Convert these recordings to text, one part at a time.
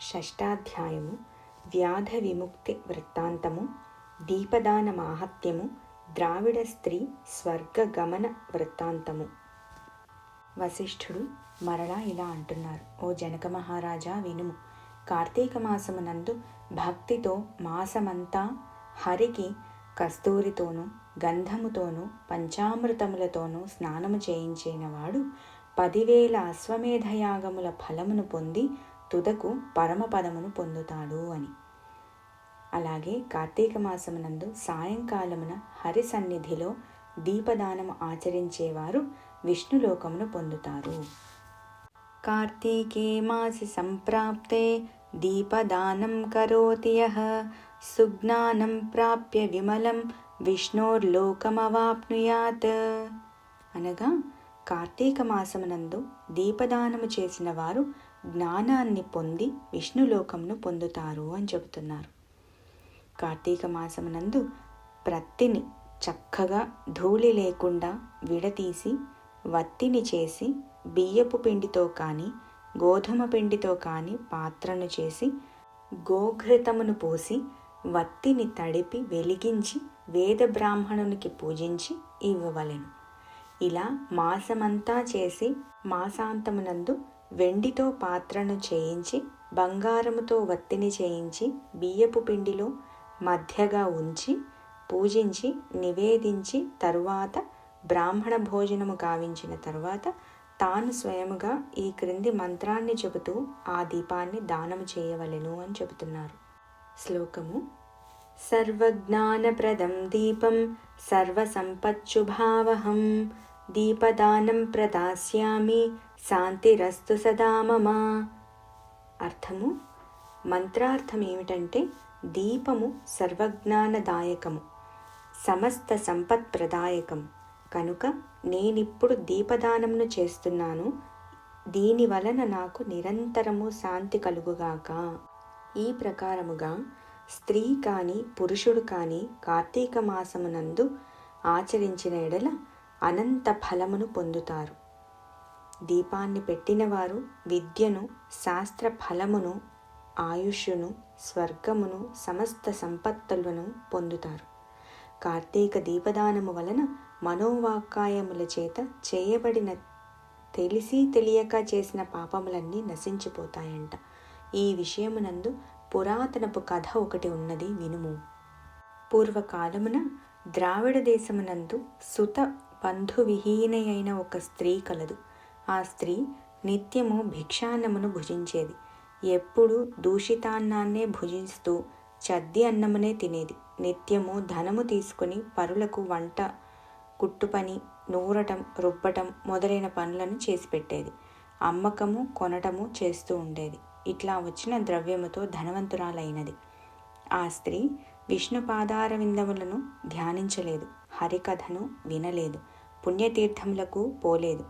షష్టాధ్యాయము వ్యాధ విముక్తి వృత్తాంతము దీపదాన మాహత్యము ద్రావిడ స్త్రీ స్వర్గ గమన వృత్తాంతము. వశిష్ఠుడు మరలా ఇలా అంటున్నారు ఓ జనక మహారాజా వినుము. కార్తీక మాసమునందు భక్తితో మాసమంతా హరికి కస్తూరితోనూ గంధముతోనూ పంచామృతములతోనూ స్నానము చేయించినవాడు పదివేల అశ్వమేధయాగముల ఫలమును పొంది తుదకు పరమపదమును పొందుతాడు అని. అలాగే కార్తీక మాసమునందు సాయంకాలమున హరి సన్నిధిలో దీపదానము ఆచరించేవారు విష్ణులోకమును పొందుతారు. కార్తీకే మాసి సంప్రాప్తే దీపదానం కరోతి యః. సుజ్ఞానం ప్రాప్య విమలం విష్ణోర్లోకమవాప్నుయాత్. అనగా కార్తీక మాసమునందు దీపదానము చేసిన వారు జ్ఞానాన్ని పొంది విష్ణులోకంను పొందుతారు అని చెబుతున్నారు. కార్తీక మాసమునందు ప్రత్తిని చక్కగా ధూళి లేకుండా విడతీసి వత్తిని చేసి బియ్యపు పిండితో కానీ గోధుమ పిండితో కానీ పాత్రను చేసి గోఘృతమును పోసి వత్తిని తడిపి వెలిగించి వేద బ్రాహ్మణునికి పూజించి ఇవ్వవలెను. ఇలా మాసమంతా చేసి మాసాంతమునందు వెండితో పాత్రను చేయించి బంగారముతో వత్తిని చేయించి బియ్యపు పిండిలో మధ్యగా ఉంచి పూజించి నివేదించి తరువాత బ్రాహ్మణ భోజనము గావించిన తరువాత తాను స్వయముగా ఈ క్రింది మంత్రాన్ని చెబుతూ ఆ దీపాన్ని దానము చేయవలెను అని చెబుతున్నారు. శ్లోకము. సర్వజ్ఞానప్రదం దీపం సర్వసంపచ్చుభావహం దీపదానం ప్రదాస్యామి శాంతిరస్తు సదా మమ. అర్థము? మంత్రార్థం ఏమిటంటే దీపము సర్వజ్ఞానదాయకము సమస్త సంపత్ ప్రదాయకం కనుక నేనిప్పుడు దీపదానమును చేస్తున్నాను దీని వలన నాకు నిరంతరము శాంతి కలుగుగాక. ఈ ప్రకారముగా స్త్రీ కానీ పురుషుడు కానీ కార్తీక మాసమునందు ఆచరించిన ఎడల అనంత ఫలమును పొందుతారు. దీపాన్ని పెట్టినవారు విద్యను శాస్త్ర ఫలమును ఆయుష్యును స్వర్గమును సమస్త సంపత్తులను పొందుతారు. కార్తీక దీపదానము వలన మనోవాక్కాయముల చేత చేయబడిన తెలిసి తెలియక చేసిన పాపములన్నీ నశించిపోతాయంట. ఈ విషయమునందు పురాతనపు కథ ఒకటి ఉన్నది వినుము. పూర్వకాలమున ద్రావిడ దేశమునందు సుత బంధువిహీనయైన ఒక స్త్రీ కలదు. ఆ స్త్రీ నిత్యము భిక్షాన్నమును భుజించేది. ఎప్పుడు దూషితాన్నాన్నే భుజిస్తూ చద్ది అన్నమునే తినేది. నిత్యము ధనము తీసుకుని పరులకు వంట కుట్టుపని నూరటం రుబ్బటం మొదలైన పనులను చేసి పెట్టేది. అమ్మకము కొనటము చేస్తూ ఉండేది. ఇట్లా వచ్చిన ద్రవ్యముతో ధనవంతురాలైనది. ఆ స్త్రీ విష్ణుపాదార విందములను ధ్యానించలేదు. హరికథను వినలేదు. పుణ్యతీర్థములకు పోలేదు.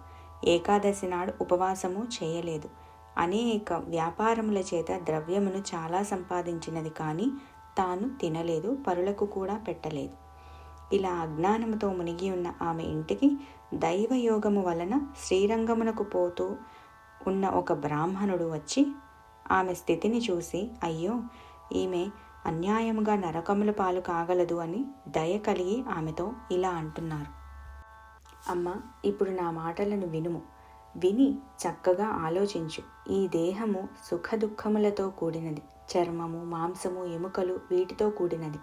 ఏకాదశి నాడు ఉపవాసము చేయలేదు. అనేక వ్యాపారముల చేత ద్రవ్యమును చాలా సంపాదించినది కానీ తాను తినలేదు పరులకు కూడా పెట్టలేదు. ఇలా అజ్ఞానముతో మునిగి ఉన్న ఆమె ఇంటికి దైవయోగము వలన శ్రీరంగమునకు పోతూ ఉన్న ఒక బ్రాహ్మణుడు వచ్చి ఆమె స్థితిని చూసి అయ్యో ఈమె అన్యాయముగా నరకముల పాలు కాగలదు అని దయ కలిగి ఆమెతో ఇలా అంటున్నారు. అమ్మ ఇప్పుడు నా మాటలను వినుము. విని చక్కగా ఆలోచించు. ఈ దేహము సుఖ దుఃఖములతో కూడినది. చర్మము మాంసము ఎముకలు వీటితో కూడినది.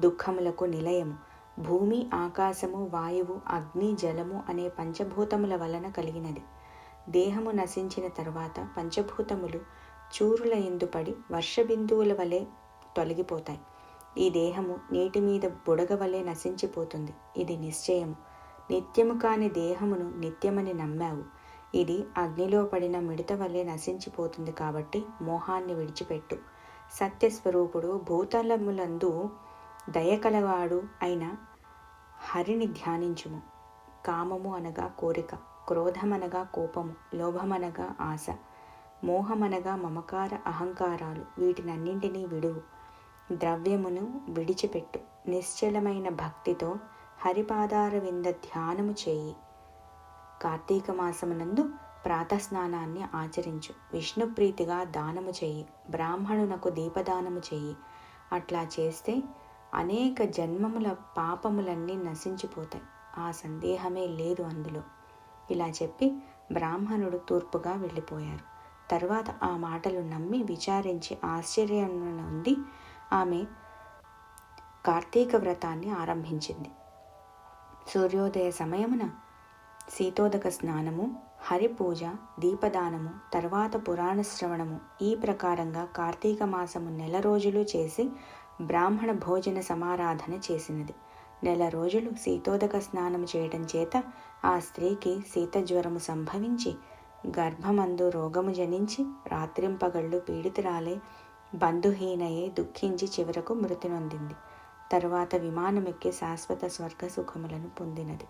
దుఃఖములకు నిలయము. భూమి ఆకాశము వాయువు అగ్ని జలము అనే పంచభూతముల వలన కలిగినది. దేహము నశించిన తర్వాత పంచభూతములు చూరుల ఎందుపడి వర్షబిందువుల వలె తొలగిపోతాయి. ఈ దేహము నీటి మీద బుడగ వలె నశించిపోతుంది. ఇది నిశ్చయము. నిత్యము కాని దేహమును నిత్యమని నమ్మావు. ఇది అగ్నిలో పడిన మిడత వల్లే నశించిపోతుంది కాబట్టి మోహాన్ని విడిచిపెట్టు. సత్యస్వరూపుడు భూతలములందు దయకలవాడు అయిన హరిని ధ్యానించుము. కామము అనగా కోరిక క్రోధమనగా కోపము లోభమనగా ఆశ మోహమనగా మమకార అహంకారాలు వీటినన్నింటినీ విడువు. ద్రవ్యమును విడిచిపెట్టు. నిశ్చలమైన భక్తితో హరిపాదార వింద ధ్యానము చేయి. కార్తీక మాసమునందు ప్రాతస్నానాన్ని ఆచరించు. విష్ణుప్రీతిగా దానము చెయ్యి బ్రాహ్మణునకు దీపదానము చెయ్యి అట్లా చేస్తే అనేక జన్మముల పాపములన్నీ నశించిపోతాయి. ఆ సందేహమే లేదు అందులో. ఇలా చెప్పి బ్రాహ్మణుడు తూర్పుగా వెళ్ళిపోయారు. తర్వాత ఆ మాటలు నమ్మి విచారించి ఆశ్చర్యంలో ఉంది ఆమె కార్తీక వ్రతాన్ని ఆరంభించింది. సూర్యోదయ సమయమున శీతోదక స్నానము హరిపూజ దీపదానము తర్వాత పురాణ శ్రవణము ఈ ప్రకారంగా కార్తీక మాసము నెల రోజులు చేసి బ్రాహ్మణ భోజన సమారాధన చేసినది. నెల రోజులు శీతోదక స్నానం చేయటం చేత ఆ స్త్రీకి శీతజ్వరము సంభవించి గర్భమందు రోగము జనించి రాత్రింపగళ్ళు పీడితురాలే బంధుహీనయే దుఃఖించి చివరకు మృతి నొందింది. తరువాత విమానమెక్కి శాశ్వత స్వర్గ సుఖములను పొందినది.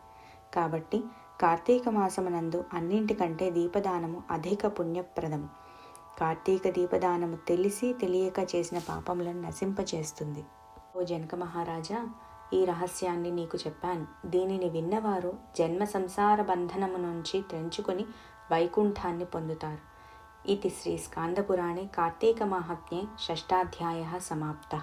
కాబట్టి కార్తీక మాసమునందు అన్నింటికంటే దీపదానము అధిక పుణ్యప్రదము కార్తీక దీపదానము తెలిసి తెలియక చేసిన పాపములను నశింపచేస్తుంది. ఓ జనక మహారాజా ఈ రహస్యాన్ని నీకు చెప్పాను. దీనిని విన్నవారు జన్మ సంసార బంధనము నుంచి తెంచుకొని వైకుంఠాన్ని పొందుతారు. ఇది శ్రీ స్కాందపురాణే కార్తీక మహాత్మ్యే షష్టాధ్యాయ సమాప్త.